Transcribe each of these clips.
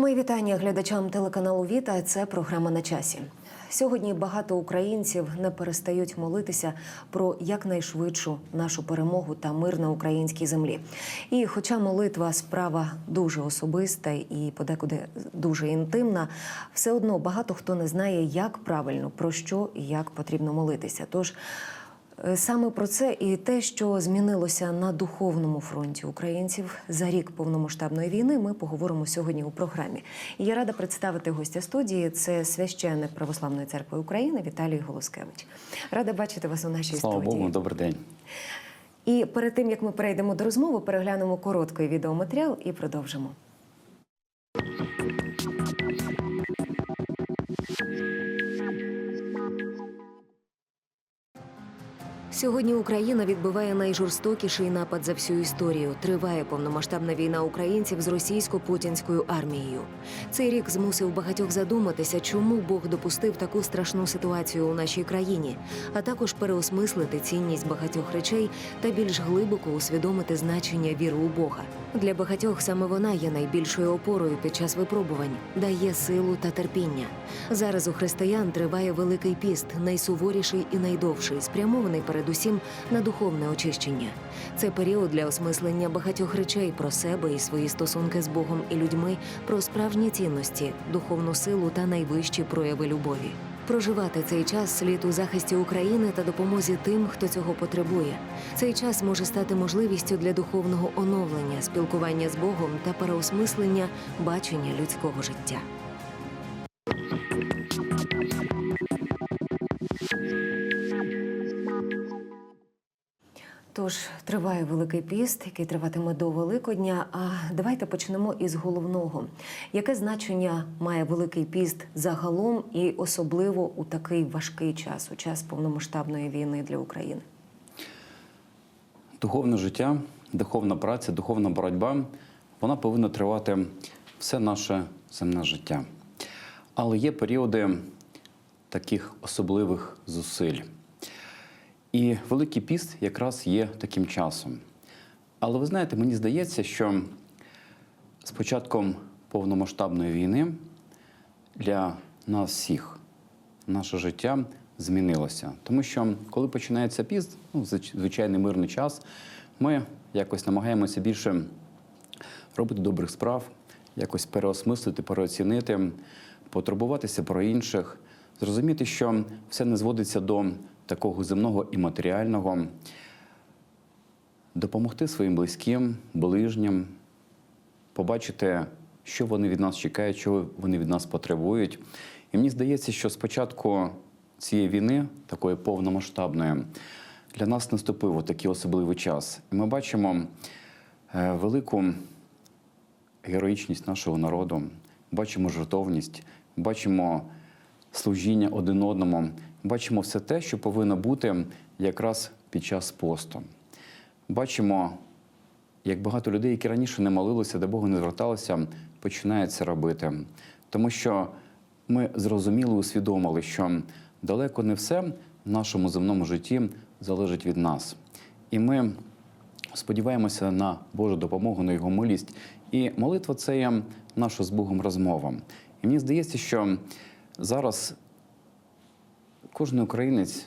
Мої вітання глядачам телеканалу Віта. Це програма на часі. Сьогодні багато українців не перестають молитися про якнайшвидшу нашу перемогу та мир на українській землі. І, хоча молитва справа дуже особиста і подекуди дуже інтимна, все одно багато хто не знає, як правильно про що і як потрібно молитися. Тож Саме про це і те, що змінилося на духовному фронті українців за рік повномасштабної війни, ми поговоримо сьогодні у програмі. І я рада представити гостя студії. Це священник Православної церкви України Віталій Голоскевич. Рада бачити вас у нашій Слава студії. Богу, добрий день. І перед тим як ми перейдемо до розмови, переглянемо короткий відеоматеріал і продовжимо. Сьогодні Україна відбиває найжорстокіший напад за всю історію. Триває повномасштабна війна українців з російсько-путінською армією. Цей рік змусив багатьох задуматися, чому Бог допустив таку страшну ситуацію у нашій країні, а також переосмислити цінність багатьох речей та більш глибоко усвідомити значення віри у Бога. Для багатьох саме вона є найбільшою опорою під час випробувань, дає силу та терпіння. Зараз у християн триває великий піст, найсуворіший і найдовший, спрямований передусім на духовне очищення. Це період для осмислення багатьох речей про себе і свої стосунки з Богом і людьми, про справжні цінності, духовну силу та найвищі прояви любові. Проживати цей час слід у захисті України та допомозі тим, хто цього потребує. Цей час може стати можливістю для духовного оновлення, спілкування з Богом та переосмислення бачення людського життя. Тож триває великий піст, який триватиме до Великодня. А давайте почнемо із головного. Яке значення має великий піст загалом і особливо у такий важкий час, у час повномасштабної війни для України? Духовне життя, духовна праця, духовна боротьба вона повинна тривати все наше земне життя. Але є періоди таких особливих зусиль. І Великий піст якраз є таким часом. Але ви знаєте, мені здається, що з початком повномасштабної війни для нас всіх наше життя змінилося. Тому що коли починається піст, ну, звичайний мирний час, ми якось намагаємося більше робити добрих справ, якось переосмислити, переоцінити, потурбуватися про інших, зрозуміти, що все не зводиться до такого земного і матеріального, допомогти своїм близьким, ближнім, побачити, що вони від нас чекають, що вони від нас потребують. І мені здається, що спочатку цієї війни, такої повномасштабної, для нас наступив такий особливий час. І ми бачимо е, велику героїчність нашого народу, бачимо жертовність, бачимо служіння один одному, бачимо все те, що повинно бути якраз під час посту. Бачимо, як багато людей, які раніше не молилися, до Бога не зверталися, починають це робити. Тому що ми зрозуміли, усвідомили, що далеко не все в нашому земному житті залежить від нас. І ми сподіваємося на Божу допомогу, на Його милість. І молитва це є наша з Богом розмова. І мені здається, що зараз кожен українець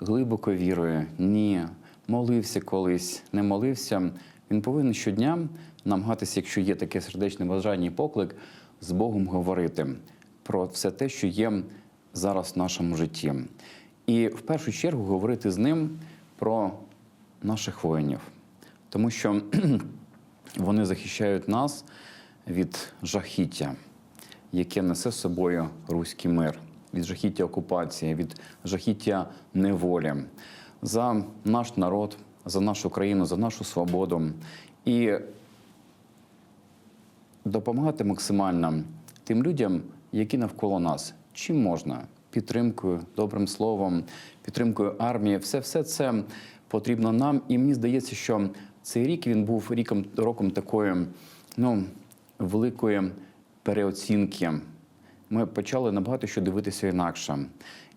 глибоко вірує, ні, молився колись, не молився. Він повинен щодня намагатися, якщо є таке сердечне бажання і поклик, з Богом говорити про все те, що є зараз в нашому житті. І в першу чергу говорити з ним про наших воїнів, тому що вони захищають нас від жахіття, яке несе з собою руський мир, від жахіття окупації, від жахіття неволі, за наш народ, за нашу країну, за нашу свободу. І допомагати максимально тим людям, які навколо нас, чим можна підтримкою, добрим словом, підтримкою армії, все, все це потрібно нам. І мені здається, що цей рік він був роком такої ну, великої переоцінки. Ми почали набагато що дивитися інакше.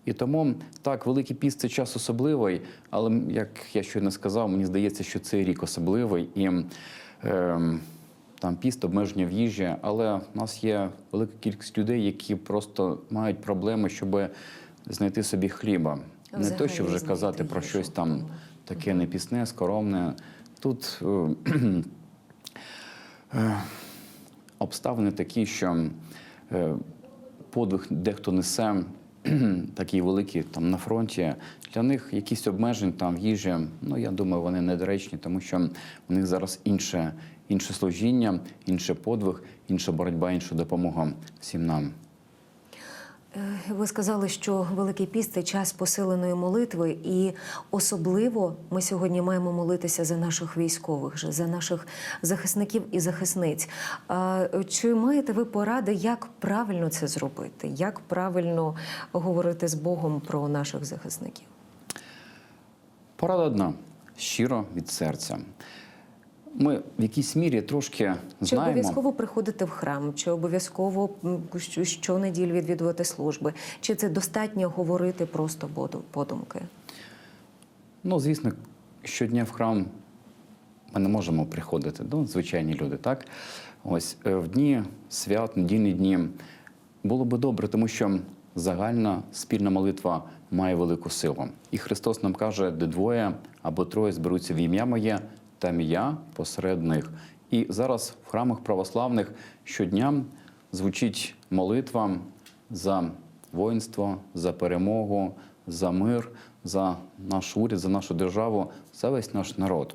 І тому так, Великий піст це час особливий, але як я щойно сказав, мені здається, що цей рік особливий і. Е, там піст, обмеження в їжі, але в нас є велика кількість людей, які просто мають проблеми, щоб знайти собі хліба. Не Взагалі то, що вже казати про щось там таке непісне, скоромне. Тут е, е, обставини такі, що е, подвиг дехто несе такий великий там на фронті. Для них якісь обмежень там їжі, ну я думаю, вони недоречні, тому що у них зараз інше, інше служіння, інше подвиг, інша боротьба, інша допомога всім нам. Е, Ви сказали, що Великий піст це час посиленої молитви, і особливо ми сьогодні маємо молитися за наших військових, за наших захисників і захисниць. Чи маєте ви поради, як правильно це зробити? Як правильно говорити з Богом про наших захисників? Порада одна щиро від серця. Ми в якійсь мірі трошки Чи знаємо. обов'язково приходити в храм, чи обов'язково м, щонеділі відвідувати служби? Чи це достатньо говорити просто подумки? Ну, звісно, щодня в храм ми не можемо приходити, ну, звичайні люди, так? Ось е, в дні свят, недільні дні було би добре, тому що загальна спільна молитва має велику силу. І Христос нам каже, де двоє або троє зберуться в ім'я моє, там і я посеред них. І зараз в храмах православних щодня звучить молитва за воїнство, за перемогу, за мир, за наш уряд, за нашу державу, за весь наш народ.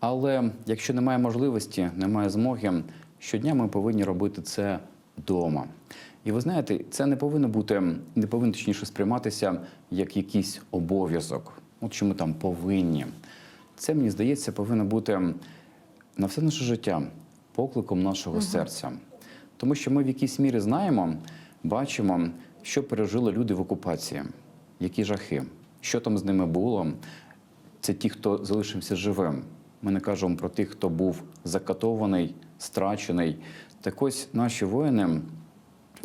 Але якщо немає можливості, немає змоги, щодня ми повинні робити це вдома. І ви знаєте, це не повинно бути, не повинно точніше сприйматися як якийсь обов'язок. От що ми там повинні. Це, мені здається, повинно бути на все наше життя покликом нашого серця. Тому що ми в якійсь мірі знаємо, бачимо, що пережили люди в окупації, які жахи, що там з ними було. Це ті, хто залишився живим. Ми не кажемо про тих, хто був закатований, страчений. Так ось наші воїни,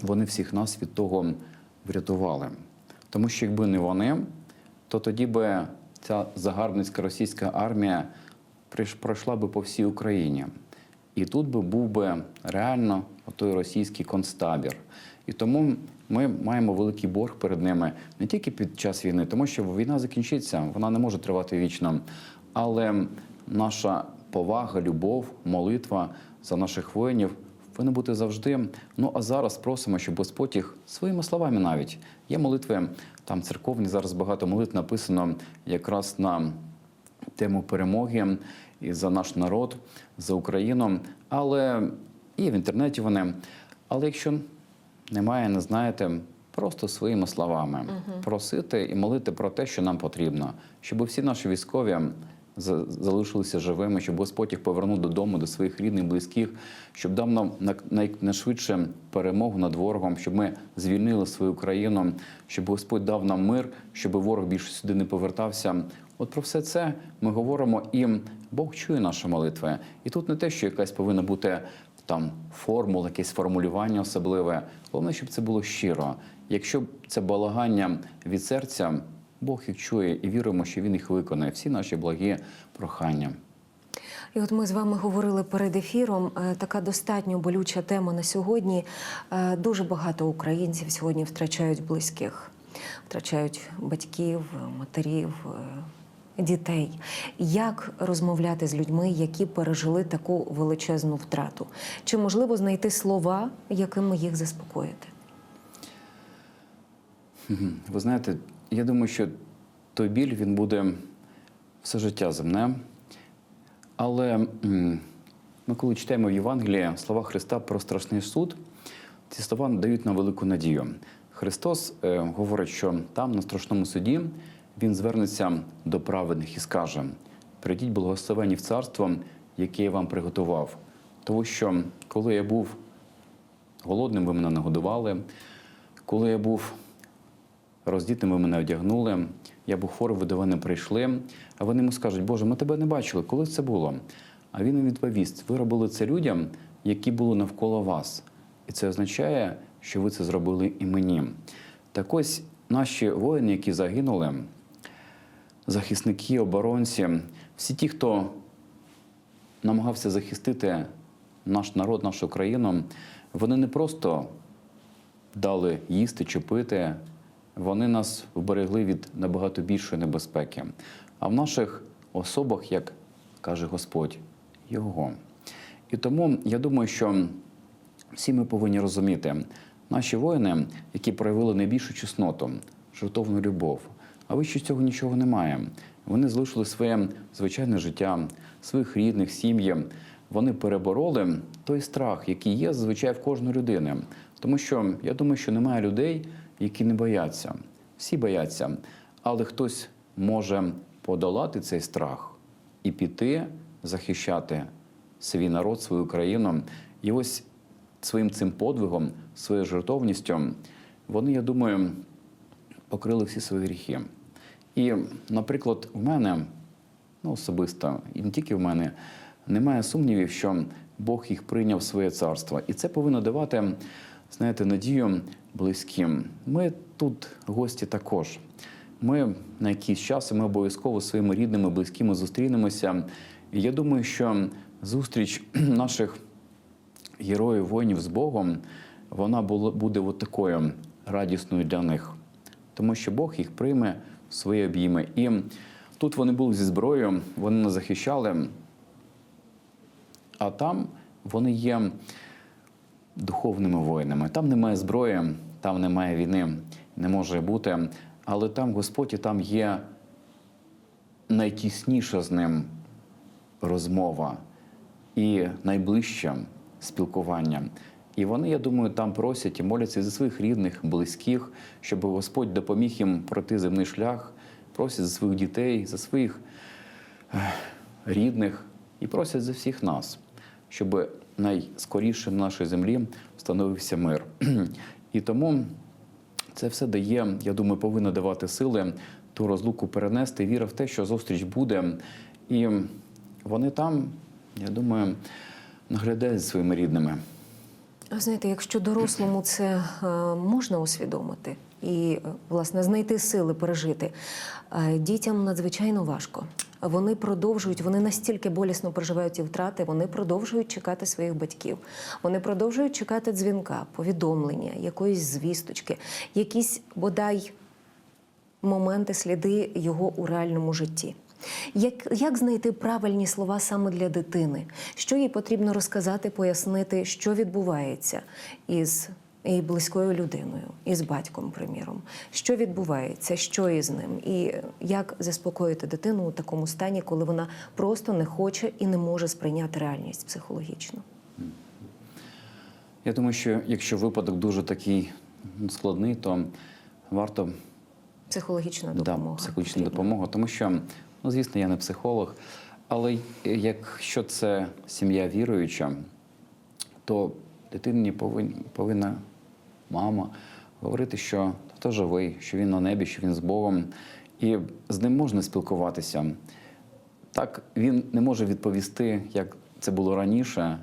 вони всіх нас від того врятували. Тому що якби не вони, то тоді би ця загарбницька російська армія пройшла би по всій Україні. І тут би був би реально той російський концтабір. І тому ми маємо великий борг перед ними не тільки під час війни, тому що війна закінчиться, вона не може тривати вічно. Але наша повага, любов, молитва за наших воїнів повинна бути завжди. Ну а зараз просимо, щоб Господь їх своїми словами навіть є молитви там церковні. Зараз багато молитв написано якраз на тему перемоги і за наш народ, за Україну. Але і в інтернеті вони. Але якщо немає, не знаєте, просто своїми словами просити і молити про те, що нам потрібно, щоб всі наші військові залишилися живими, щоб Господь їх повернув додому, до своїх рідних, близьких, щоб дав нам на- найшвидше перемогу над ворогом, щоб ми звільнили свою країну, щоб Господь дав нам мир, щоб ворог більше сюди не повертався. От про все це ми говоримо, і Бог чує наші молитви. І тут не те, що якась повинна бути там формула, якесь формулювання особливе. Головне, щоб це було щиро. Якщо це балагання від серця, Бог їх чує і віруємо, що Він їх виконає. Всі наші благі прохання. І от ми з вами говорили перед ефіром. е, Така достатньо болюча тема на сьогодні. Е, Дуже багато українців сьогодні втрачають близьких, втрачають батьків, матерів. е, Дітей, як розмовляти з людьми, які пережили таку величезну втрату? Чи можливо знайти слова, якими їх заспокоїти? Ви знаєте, я думаю, що той біль він буде все життя земне. Але ми, коли читаємо в Євангелії слова Христа про страшний суд, ці слова дають нам велику надію. Христос е, говорить, що там, на страшному суді, Він звернеться до праведних і скаже: прийдіть благословені в царство, яке я вам приготував. Тому що коли я був голодним, ви мене нагодували, коли я був роздітим, ви мене одягнули. Я був хворий, ви до мене прийшли. А вони йому скажуть, Боже, ми тебе не бачили, коли це було? А він відповість: ви робили це людям, які були навколо вас. І це означає, що ви це зробили і мені. Так ось наші воїни, які загинули, захисники, оборонці, всі ті, хто намагався захистити наш народ, нашу країну, вони не просто дали їсти чи пити, вони нас вберегли від набагато більшої небезпеки. А в наших особах, як каже Господь, Його. І тому я думаю, що всі ми повинні розуміти, наші воїни, які проявили найбільшу чесноту, жертовну любов, а вище цього нічого немає. Вони залишили своє звичайне життя, своїх рідних, сім'ї. Вони перебороли той страх, який є зазвичай в кожної людини. Тому що я думаю, що немає людей, які не бояться. Всі бояться, але хтось може подолати цей страх і піти захищати свій народ, свою країну. І ось своїм цим подвигом, своєю жертовністю, вони, я думаю, покрили всі свої гріхи. І, наприклад, в мене, ну особисто, і не тільки в мене, немає сумнівів, що Бог їх прийняв в своє царство. І це повинно давати, знаєте, надію близьким. Ми тут гості також. Ми на якийсь час ми обов'язково своїми рідними, близькими зустрінемося. І я думаю, що зустріч наших героїв воїнів з Богом, вона буде такою радісною для них, тому що Бог їх прийме в свої обійми. І тут вони були зі зброєю, вони нас захищали, а там вони є духовними воїнами. Там немає зброї, там немає війни, не може бути. Але там Господь і там є найтісніша з ним розмова і найближче спілкування. І вони, я думаю, там просять і моляться за своїх рідних, близьких, щоб Господь допоміг їм пройти земний шлях, просять за своїх дітей, за своїх рідних і просять за всіх нас, щоб найскоріше на нашій землі встановився мир. І тому це все дає, я думаю, повинно давати сили ту розлуку перенести, віра в те, що зустріч буде. І вони там, я думаю, наглядають за своїми рідними. А знаєте, якщо дорослому це е, можна усвідомити і, власне, знайти сили пережити, е, дітям надзвичайно важко. Вони продовжують, вони настільки болісно проживають ті втрати, вони продовжують чекати своїх батьків. Вони продовжують чекати дзвінка, повідомлення, якоїсь звісточки, якісь бодай моменти, сліди його у реальному житті. Як, як знайти правильні слова саме для дитини? Що їй потрібно розказати, пояснити, що відбувається із її близькою людиною, із батьком, приміром, що відбувається, що із ним, і як заспокоїти дитину у такому стані, коли вона просто не хоче і не може сприйняти реальність психологічно? Я думаю, що якщо випадок дуже такий складний, то варто Психологічна да, допомога. психологічна потрібна. допомога. Тому що, ну звісно, я не психолог, але якщо це сім'я віруюча, то дитині повинна мама говорити, що хто живий, що він на небі, що він з Богом, і з ним можна спілкуватися. Так, він не може відповісти, як це було раніше,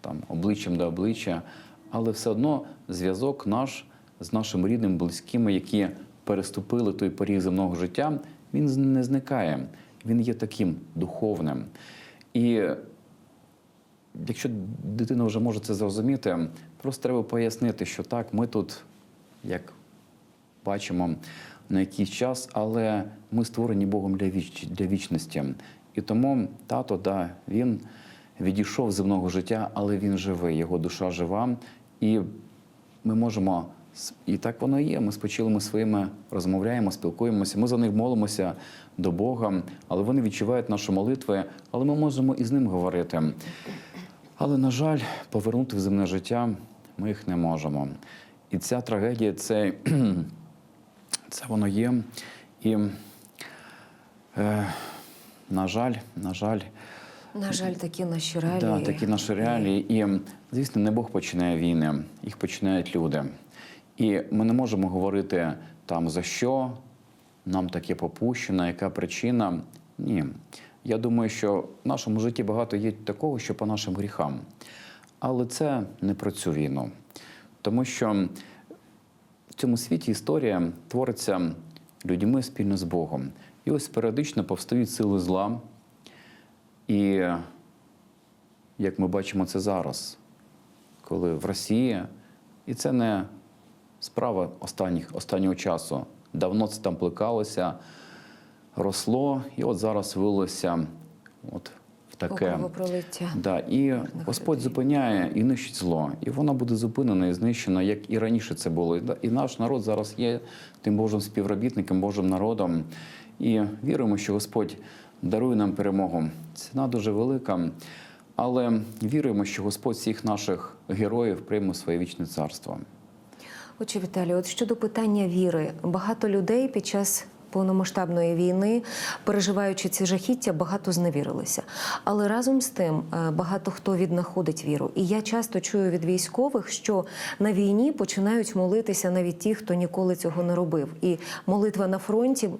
там, обличчям до обличчя, але все одно зв'язок наш з нашим рідним, близькими, які переступили той поріг земного життя, він не зникає. Він є таким духовним. І якщо дитина вже може це зрозуміти, просто треба пояснити, що так, ми тут, як бачимо, на якийсь час, але ми створені Богом для, віч, для вічності. І тому тато, да, він відійшов з земного життя, але він живий, його душа жива. І ми можемо, і так воно є. Ми з почилими своїми розмовляємо, спілкуємося, ми за них молимося до Бога, але вони відчувають наші молитви, але ми можемо і з ним говорити. Але, на жаль, повернути в земне життя ми їх не можемо. І ця трагедія, це, це воно є. І, е, на жаль, на жаль, На жаль, такі наші реалії. Да, такі наші реалії. І, звісно, не Бог починає війни, їх починають люди. І ми не можемо говорити там за що нам таке попущено, яка причина. Ні. Я думаю, що в нашому житті багато є такого, що по нашим гріхам. Але це не про цю війну. Тому що в цьому світі історія твориться людьми спільно з Богом. І ось періодично повстають сили зла. І як ми бачимо це зараз, коли в Росії, і це не справа останніх, останнього часу. Давно це там плекалося, росло, і от зараз вилося от в Таке. Да, і Господь зупиняє і нищить зло. І воно буде зупинено і знищено, як і раніше це було. І наш народ зараз є тим Божим співробітником, Божим народом. І віруємо, що Господь дарує нам перемогу. Ціна дуже велика, але віруємо, що Господь всіх наших героїв прийме своє вічне царство. Отже, Віталій, от щодо питання віри, багато людей під час повномасштабної війни, переживаючи ці жахіття, багато зневірилися. Але разом з тим е, багато хто віднаходить віру. І я часто чую від військових, що на війні починають молитися навіть ті, хто ніколи цього не робив. І молитва на фронті е,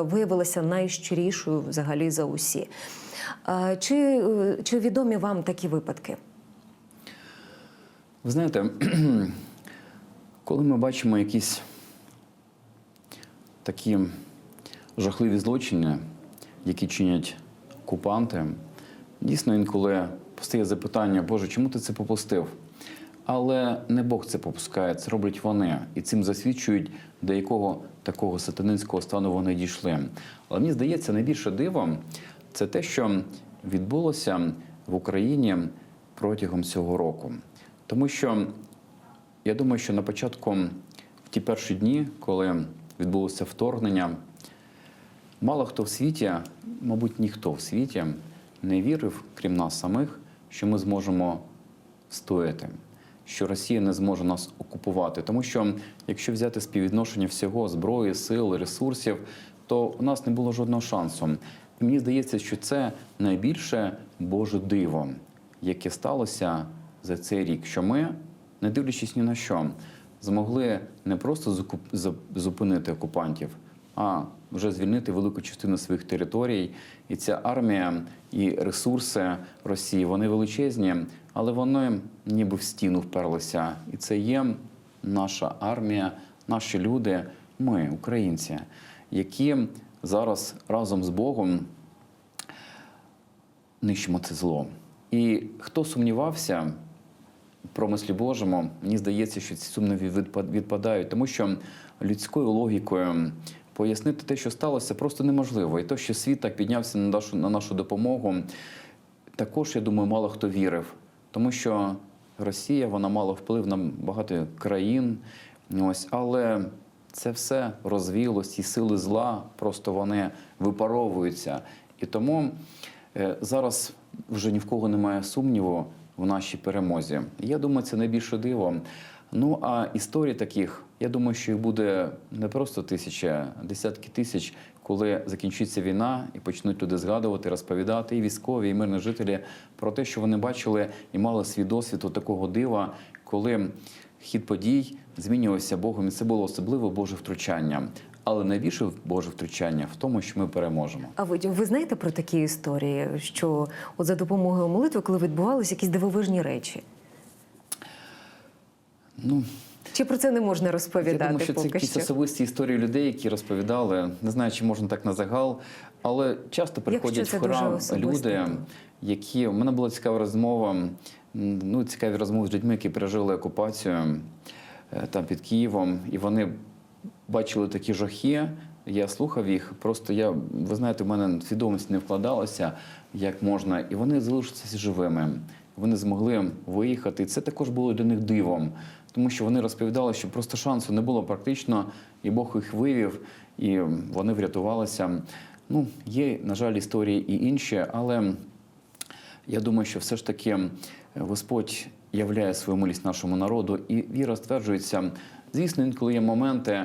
виявилася найщирішою взагалі за усі. Чи, е, чи відомі вам такі випадки? Ви знаєте, коли ми бачимо якісь такі жахливі злочини, які чинять окупанти, дійсно інколи постає запитання, Боже, чому ти це попустив? Але не Бог це попускає, це роблять вони. І цим засвідчують, до якого такого сатанинського стану вони дійшли. Але мені здається, найбільше диво це те, що відбулося в Україні протягом цього року. Тому що я думаю, що на початку, в ті перші дні, коли відбулося вторгнення, мало хто в світі, мабуть, ніхто в світі не вірив, крім нас самих, що ми зможемо стояти, що Росія не зможе нас окупувати. Тому що, якщо взяти співвідношення всього зброї, сил, ресурсів, то у нас не було жодного шансу. І мені здається, що це найбільше Боже диво, яке сталося за цей рік, що ми, не дивлячись ні на що, змогли не просто зупинити окупантів, а вже звільнити велику частину своїх територій. І ця армія і ресурси Росії вони величезні, але вони ніби в стіну вперлися. І це є наша армія, наші люди, ми, українці, які зараз разом з Богом нищимо це зло. І хто сумнівався в промислі Божому, мені здається, що ці сумніви відпад- відпадають, тому що людською логікою пояснити те, що сталося, просто неможливо. І те, що світ так піднявся на нашу, на нашу допомогу, також, я думаю, мало хто вірив, тому що Росія вона мала вплив на багато країн. Ось, але це все розвіялось, і сили зла просто вони випаровуються. І тому е, зараз вже ні в кого немає сумніву в нашій перемозі. Я думаю, це найбільше диво. Ну а історій таких, я думаю, що їх буде не просто тисяча, а десятки тисяч, коли закінчиться війна і почнуть люди згадувати, розповідати, і військові, і мирні жителі про те, що вони бачили і мали свій досвід от такого дива, коли хід подій змінювався Богом, і це було особливе Боже втручання. Але найбільше Боже втручання в тому, що ми переможемо. А ви, ви знаєте про такі історії, що от за допомогою молитви, коли відбувалися якісь дивовижні речі? Ну, Чи про це не можна розповідати? Я думаю, що це поки якісь що? особисті історії людей, які розповідали. Не знаю, чи можна так на загал, але часто приходять в храм люди, які у мене була цікава розмова. Ну, цікаві розмови з людьми, які пережили окупацію е, там під Києвом, і вони бачили такі жахи. Я слухав їх. Просто я, ви знаєте, в мене свідомість не вкладалася, як можна, і вони залишилися живими. Вони змогли виїхати. Це також було для них дивом, тому що вони розповідали, що просто шансу не було практично, і Бог їх вивів, і вони врятувалися. Ну, є, на жаль, історії і інші, але я думаю, що все ж таки Господь являє свою милість нашому народу, і віра стверджується. Звісно, інколи є моменти,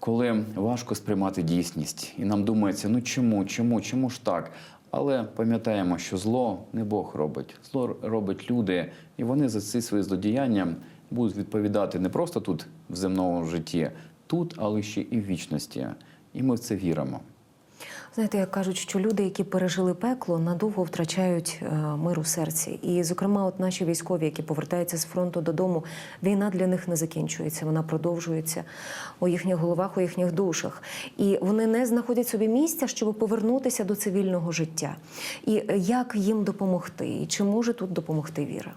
коли важко сприймати дійсність, і нам думається, ну чому, чому, чому ж так? Але пам'ятаємо, що зло не Бог робить, зло робить люди, і вони за ці свої злодіяння будуть відповідати не просто тут в земному житті, тут, але ще і в вічності. І ми в це віримо. Знаєте, як кажуть, що люди, які пережили пекло, надовго втрачають е, мир у серці. І, зокрема, от наші військові, які повертаються з фронту додому, війна для них не закінчується, вона продовжується у їхніх головах, у їхніх душах. І вони не знаходять собі місця, щоб повернутися до цивільного життя. І е, як їм допомогти? І чи може тут допомогти віра?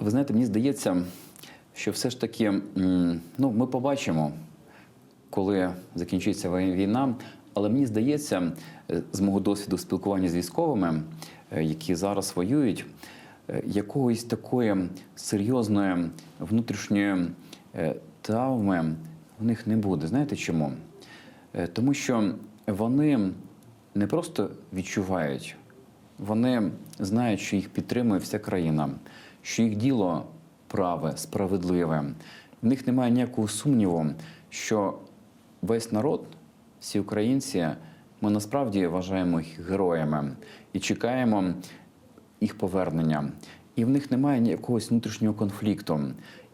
Ви знаєте, мені здається, що все ж таки ну, ми побачимо, коли закінчиться війна. Але мені здається, з мого досвіду спілкування з військовими, е, які зараз воюють, е, якоїсь такої серйозної внутрішньої е, травми в них не буде. Знаєте чому? Тому що вони не просто відчувають, вони знають, що їх підтримує вся країна, що їх діло праве, справедливе. В них немає ніякого сумніву, що весь народ, всі українці, ми насправді вважаємо їх героями і чекаємо їх повернення. І в них немає якогось внутрішнього конфлікту.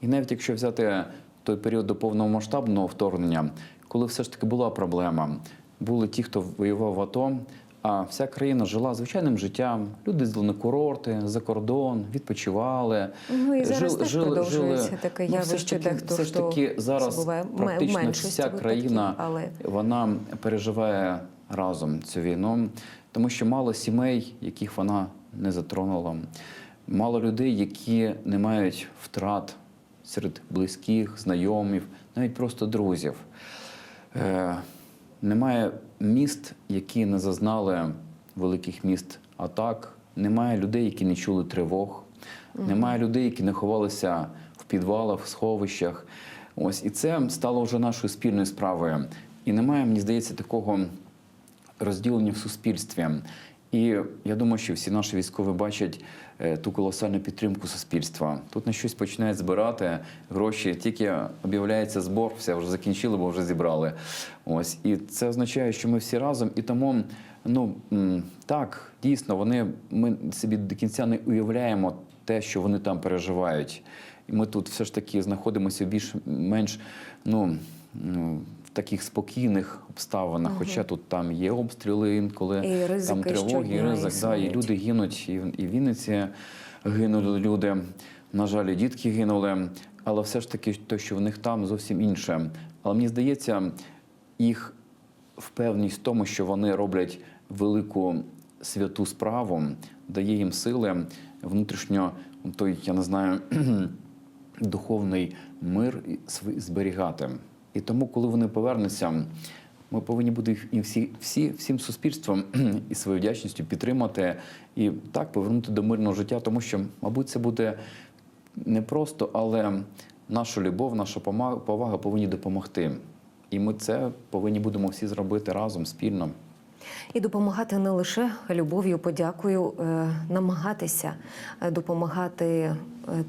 І навіть якщо взяти той період до повномасштабного вторгнення, коли все ж таки була проблема, були ті, хто воював в АТО, а вся країна жила звичайним життям. Люди їздили на курорти, за кордон, відпочивали. Ну і зараз Жили- жили- продовжується жили. таке Ну, явище, таки- дехто все ж таки зараз забуває. Практично вся країна але вона переживає разом цю війну, тому що мало сімей, яких вона не затронула, мало людей, які не мають втрат серед близьких, знайомів, навіть просто друзів. Е, немає міст, які не зазнали великих міст атак. Немає людей, які не чули тривог. Немає людей, які не ховалися в підвалах, в сховищах. Ось і це стало вже нашою спільною справою. І немає, мені здається, такого розділення в суспільстві. І я думаю, що всі наші військові бачать е, ту колосальну підтримку суспільства. Тут на щось починають збирати гроші, тільки об'являється збор, все вже закінчили, бо вже зібрали. Ось і це означає, що ми всі разом. І тому, ну так, дійсно, вони ми собі до кінця не уявляємо те, що вони там переживають. І ми тут все ж таки знаходимося більш-менш ну, таких спокійних обставинах. Хоча тут там є обстріли інколи, І ризики там тривоги, і ризик, да, і люди гинуть, і, в- і в Вінниці гинули люди. На жаль, і дітки гинули. Але все ж таки, те, що в них там зовсім інше. Але мені здається, їх впевненість в тому, що вони роблять велику святу справу, дає їм сили внутрішньо той, я не знаю, духовний мир зберігати. І тому, коли вони повернуться, ми повинні бути і всі, всі всім суспільством і своєю вдячністю підтримати і так повернути до мирного життя, тому що, мабуть, це буде непросто, але наша любов, наша повага повинні допомогти. І ми це повинні будемо всі зробити разом спільно. І допомагати не лише любов'ю, подякою, е, намагатися е, допомагати е,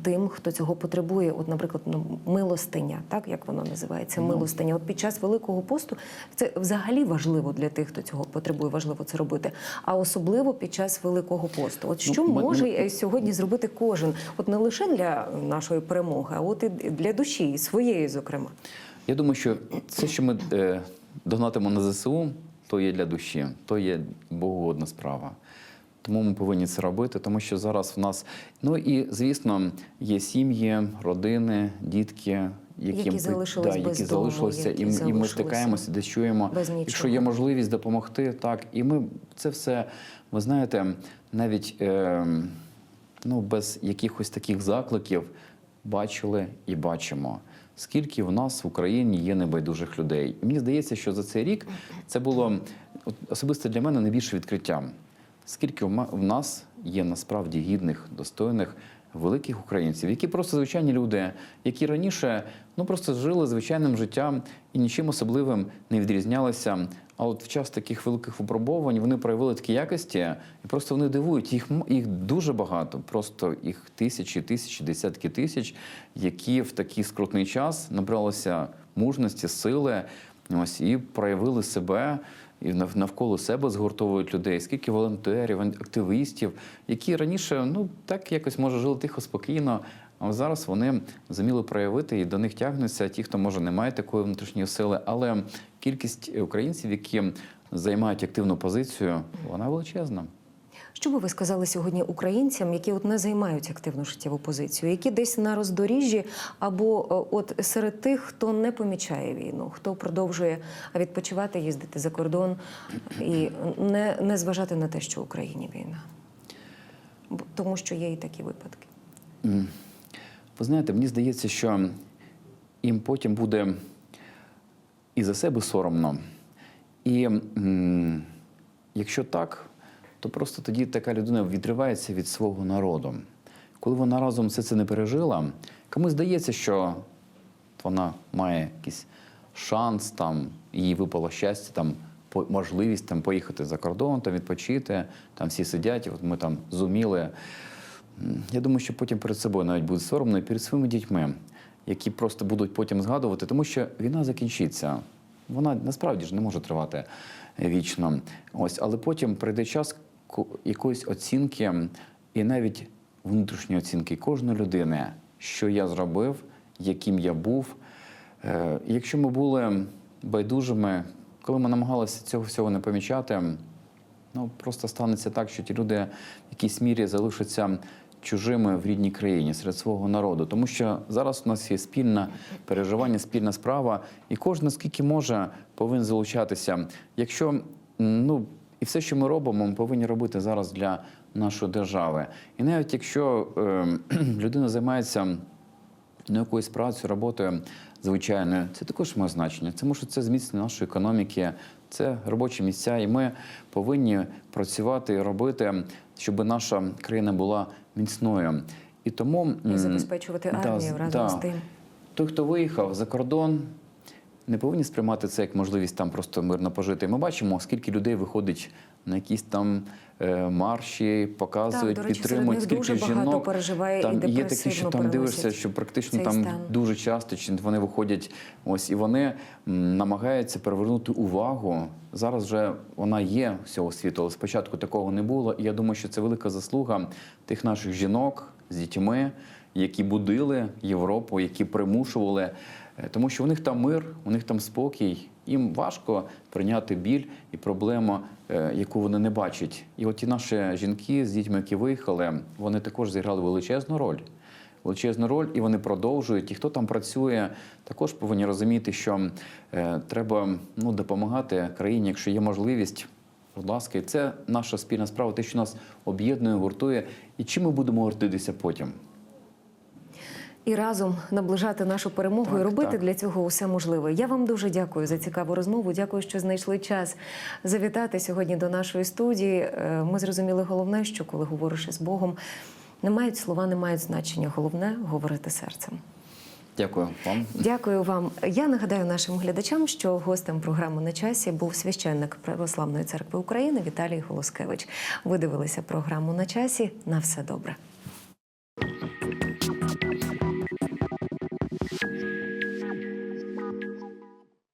тим, хто цього потребує. От, наприклад, ну, милостиня, так як воно називається, милостиня. От під час Великого посту це взагалі важливо для тих, хто цього потребує, важливо це робити. А особливо під час Великого посту. От Ну, що ми- може ми- сьогодні зробити кожен? От не лише для нашої перемоги, а от і для душі, і своєї, зокрема. Я думаю, що це, що ми е, донатимо на ЗСУ, то є для душі, то є богоугодна справа. Тому ми повинні це робити, тому що зараз в нас, ну і звісно, є сім'ї, родини, дітки, Які пи- залишились да, які залишилися, які і, м- і ми стикаємося, десь чуємо. Якщо є можливість допомогти, так. І ми це все, ви знаєте, навіть е, ну, без якихось таких закликів бачили і бачимо. Скільки в нас в Україні є небайдужих людей. Мені здається, що за цей рік це було особисто для мене найбільше відкриттям. Скільки в нас є насправді гідних, достойних, великих українців, які просто звичайні люди, які раніше ну просто жили звичайним життям і нічим особливим не відрізнялися. А от в час таких великих випробувань вони проявили такі якості, і просто вони дивують. Їх їх дуже багато, просто їх тисячі, тисячі, десятки тисяч, які в такий скрутний час набралися мужності, сили, ось і проявили себе. І навколо себе згуртовують людей, скільки волонтерів, активістів, які раніше ну так якось може жили тихо, спокійно, А зараз вони зуміли проявити і до них тягнуться ті, хто може не має такої внутрішньої сили, але кількість українців, які займають активну позицію, вона величезна. Що би ви сказали сьогодні українцям, які от не займають активну життєву позицію, які десь на роздоріжжі, або е, от серед тих, хто не помічає війну, хто продовжує відпочивати, їздити за кордон і не, не зважати на те, що в Україні війна? Тому що є і такі випадки. Ви знаєте, мені здається, що їм потім буде і за себе соромно. І якщо так, то просто тоді така людина відривається від свого народу. Коли вона разом все це не пережила, комусь здається, що вона має якийсь шанс, там, їй випало щастя, там, можливість там, поїхати за кордон, там, відпочити, там всі сидять, от ми там зуміли. Я думаю, що потім перед собою навіть буде соромно і перед своїми дітьми, які просто будуть потім згадувати, тому що війна закінчиться. Вона насправді ж не може тривати вічно. Ось, але потім прийде час якоїсь оцінки і навіть внутрішньої оцінки кожної людини, що я зробив, яким я був. Е, Якщо ми були байдужими, коли ми намагалися цього всього не помічати, ну просто станеться так, що ті люди в якійсь мірі залишаться чужими в рідній країні серед свого народу. Тому що зараз у нас є спільне переживання, спільна справа, і кожен, наскільки може, повинен залучатися. Якщо ну і все, що ми робимо, ми повинні робити зараз для нашої держави. І навіть якщо е, людина займається ну, якоюсь працею, роботою звичайною, це також має значення. Тому що це зміцнення нашої економіки, це робочі місця, і ми повинні працювати і робити, щоб наша країна була міцною. І тому І забезпечувати забезпечувати да, армію разом да. з тим. той, хто виїхав за кордон, не повинні сприймати це як можливість там просто мирно пожити. Ми бачимо, скільки людей виходить на якісь там е, марші, показують, Так, до речі, серед підтримують, них скільки дуже багато жінок. переживає і є такі, що там дивишся, що практично там стан. дуже часто чи вони виходять, ось і вони намагаються привернути увагу. Зараз вже вона є всього світу, але спочатку такого не було. І я думаю, що це велика заслуга тих наших жінок з дітьми, які будили Європу, які примушували, тому що у них там мир, у них там спокій. Їм важко прийняти біль і проблему, е, яку вони не бачать. І от ті наші жінки з дітьми, які виїхали, вони також зіграли величезну роль. Величезну роль, і вони продовжують. І хто там працює, також повинні розуміти, що е, треба ну, допомагати країні, якщо є можливість. Будь ласка, це наша спільна справа, те, що нас об'єднує, гуртує. І чим ми будемо гордитися потім? І разом наближати нашу перемогу Так, і робити так. для цього усе можливе. Я вам дуже дякую за цікаву розмову. Дякую, що знайшли час завітати сьогодні до нашої студії. Е, Ми зрозуміли головне, що коли говориш із Богом, не мають слова, не мають значення. Головне говорити серцем. Дякую вам. Дякую вам. Я нагадаю нашим глядачам, що гостем програми на часі був священник Православної церкви України Віталій Голоскевич. Ви дивилися програму на часі. На все добре.